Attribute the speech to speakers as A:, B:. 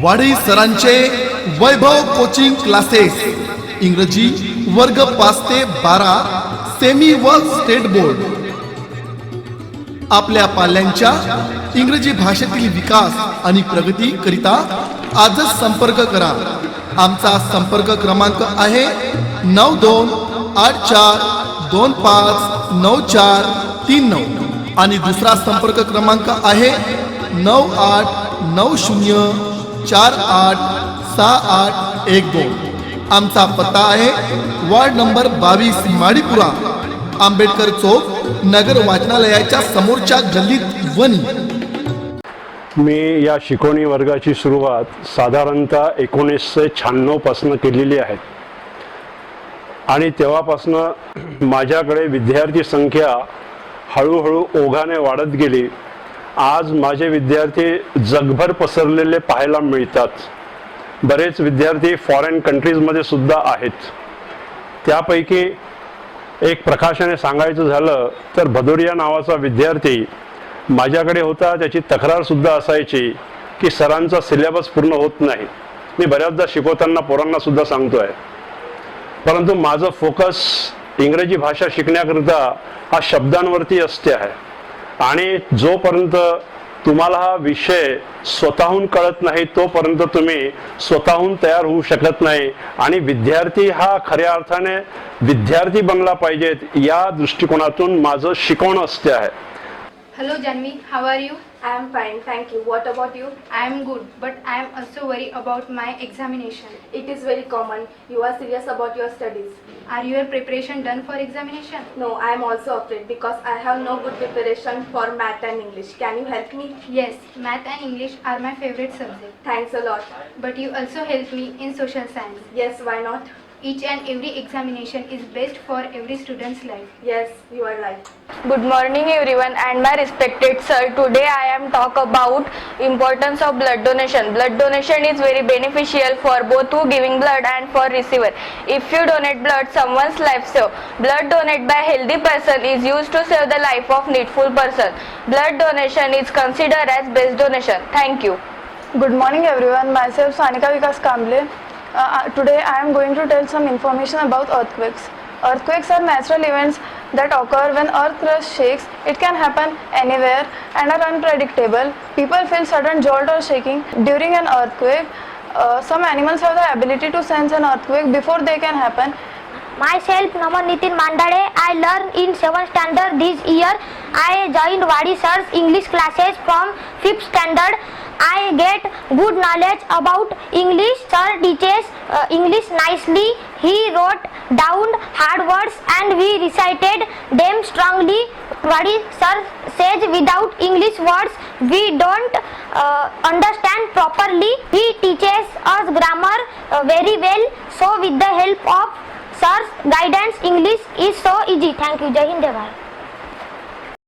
A: वाडी सरांचे वैभव coaching classes इंग्रजी वर्ग पाच ते बारा सेमी व स्टेट बोर्ड आपल्या पाल्यांच्या इंग्रजी भाषेतील विकास आणि प्रगती करिता आजच संपर्क करा. आमचा संपर्क क्रमांक आहे नऊ दोन आठ चार दोन पाच नऊ चार तीन नऊ. आणि दुसरा संपर्क क्रमांक आहे नऊ आठ नऊ शून्य चार आठ सहा आठ एक दोन. आमचा पत्ता आहे वार्ड नंबर बावीस माडीपुरा आंबेडकर चौक नगर वाचनालयाच्या समोरच्या गल्लीत वन
B: मी या शिकवणी वर्गाची सुरुवात साधारणतः एकोणीसशे शहाण्णवपासनं केलेली आहे. आणि तेव्हापासनं माझ्याकडे विद्यार्थी संख्या हळूहळू ओघाने वाढत गेली. आज माझे विद्यार्थी जगभर पसरलेले पाहायला मिळतात. बरेच विद्यार्थी फॉरेन कंट्रीजमध्ये सुद्धा आहेत. त्यापैकी एक प्रकाशाने सांगायचं झालं तर भदोरिया नावाचा विद्यार्थी माझ्याकडे होता त्याची तक्रारसुद्धा असायची की सरांचा सिलेबस पूर्ण होत नाही. मी बऱ्याचदा शिकवताना पोरांना सुद्धा आहे परंतु माझं फोकस इंग्रजी भाषा शिकण्याकरिता हा शब्दांवरती असते आहे. आणि जोपर्यंत तुम्हाला हा विषय स्वतःहून कळत नाही तोपर्यंत तुम्ही स्वतःहून तयार होऊ शकत नाही. आणि विद्यार्थी हा खऱ्या अर्थाने विद्यार्थी बनला पाहिजेत या दृष्टिकोनातून माझं शिकवणं असते आहे.
C: Hello Janvi, how are you
D: I am fine, thank you. What about you?
C: I am good, but I am also worried about my examination.
D: It is very common. You are serious about your studies.
C: Are your preparation done for examination?
D: No, I am also afraid because I have no good preparation for math and English. Can you help me?
C: Yes, math and English are my favorite subject.
D: Thanks a lot.
C: But you also help me in social science.
D: Yes, why not?
C: Each and every examination is best for every student's life.
D: Yes, you are right.
E: Good morning everyone and my respected sir. Today I am talk about importance of blood donation. Blood donation is very beneficial for both who giving blood and for receiver. If you donate blood, someone's life save. Blood donated by healthy person is used to save the life of needful person. Blood donation is considered as best donation. Thank you.
F: Good morning everyone, myself Sanika Vikas Kamble. Uh, uh, today I am going to tell some information about earthquakes. Earthquakes are natural events that occur when earth crust shakes. It can happen anywhere and are unpredictable. People feel sudden jolt or shaking during an earthquake. Uh, some animals have the ability to sense an earthquake before they can happen.
G: Myself, Naman Nitin Mandade. I learn in 7th standard this year. I joined Wadi Sir's English classes from 5th standard. I get good knowledge about English. Sir teaches uh, English nicely. He wrote down hard words and we recited them strongly. Wadi Sir says without English words we don't uh, understand properly. He teaches us grammar uh, very well. So with the help of Sir's guidance, English is so easy. Thank you. Jai Hind.